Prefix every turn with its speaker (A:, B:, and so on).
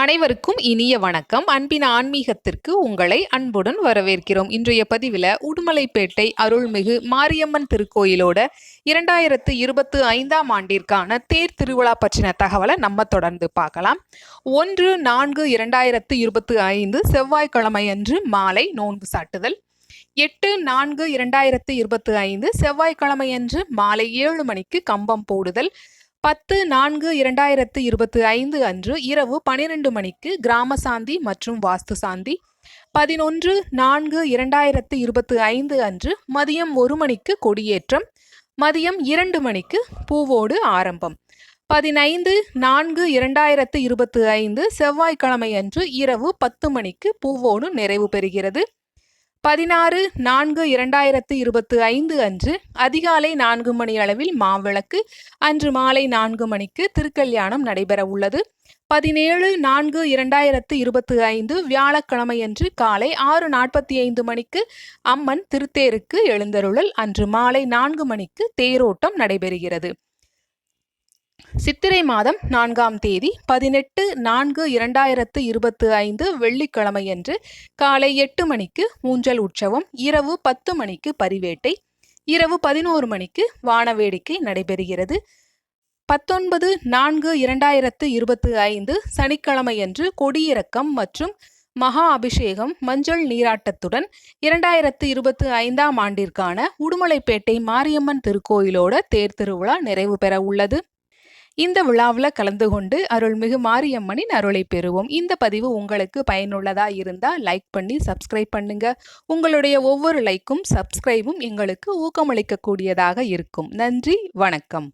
A: அனைவருக்கும் இனிய வணக்கம். அன்பின் ஆன்மீகத்திற்கு உங்களை அன்புடன் வரவேற்கிறோம். இன்றைய பதிவில் உடுமலைப்பேட்டை அருள்மிகு மாரியம்மன் திருக்கோயிலோட இரண்டாயிரத்து இருபத்து ஐந்தாம் ஆண்டிற்கான தேர் திருவிழா பற்றின தகவலை நம்ம தொடர்ந்து பார்க்கலாம். ஒன்று நான்கு இரண்டாயிரத்து இருபத்து ஐந்து செவ்வாய்க்கிழமை அன்று மாலை நோன்பு சாட்டுதல். எட்டு நான்கு இரண்டாயிரத்து இருபத்து ஐந்து செவ்வாய்க்கிழமையன்று மாலை ஏழு மணிக்கு கம்பம் போடுதல். பத்து நான்கு இரண்டாயிரத்து இருபத்தி ஐந்து அன்று இரவு பனிரெண்டு மணிக்கு கிராம சாந்தி மற்றும் வாஸ்து சாந்தி. பதினொன்று நான்கு இரண்டாயிரத்து இருபத்தி ஐந்து அன்று மதியம் ஒரு மணிக்கு கொடியேற்றம். மதியம் இரண்டு மணிக்கு பூவோடு ஆரம்பம். பதினைந்து நான்கு இரண்டாயிரத்து இருபத்தி ஐந்து செவ்வாய்க்கிழமை அன்று இரவு பத்து மணிக்கு பூவோடு நிறைவு பெறுகிறது. பதினாறு நான்கு இரண்டாயிரத்து இருபத்து ஐந்து அன்று அதிகாலை நான்கு மணி அளவில் மாவிளக்கு அன்று மாலை நான்கு மணிக்கு திருக்கல்யாணம் நடைபெற உள்ளது. பதினேழு நான்கு இரண்டாயிரத்து இருபத்தி ஐந்து வியாழக்கிழமையன்று காலை ஆறு நாற்பத்தி ஐந்து மணிக்கு அம்மன் திருத்தேருக்கு எழுந்தருளல் அன்று மாலை நான்கு மணிக்கு தேரோட்டம் நடைபெறுகிறது. சித்திரை மாதம் நான்காம் தேதி பதினெட்டு நான்கு இரண்டாயிரத்து இருபத்து ஐந்து வெள்ளிக்கிழமையன்று காலை எட்டு மணிக்கு ஊஞ்சல் உற்சவம் இரவு பத்து மணிக்கு பரிவேட்டை இரவு பதினோரு மணிக்கு வானவேடிக்கை நடைபெறுகிறது. பத்தொன்பது நான்கு இரண்டாயிரத்து இருபத்து ஐந்து சனிக்கிழமையன்று கொடியிறக்கம் மற்றும் மகா அபிஷேகம் மஞ்சள் நீராட்டத்துடன் இரண்டாயிரத்து இருபத்து ஐந்தாம் ஆண்டிற்கான உடுமலைப்பேட்டை மாரியம்மன் திருக்கோயிலோட தேர் திருவிழா நிறைவு பெற உள்ளது. இந்த விழாவில் கலந்து கொண்டு அருள்மிகு மாரியம்மனின் அருளை பெறுவோம். இந்த பதிவு உங்களுக்கு பயனுள்ளதாக இருந்தால் லைக் பண்ணி சப்ஸ்கிரைப் பண்ணுங்க. உங்களுடைய ஒவ்வொரு லைக்கும் சப்ஸ்கிரைபும் எங்களுக்கு ஊக்கமளிக்கக்கூடியதாக இருக்கும். நன்றி வணக்கம்.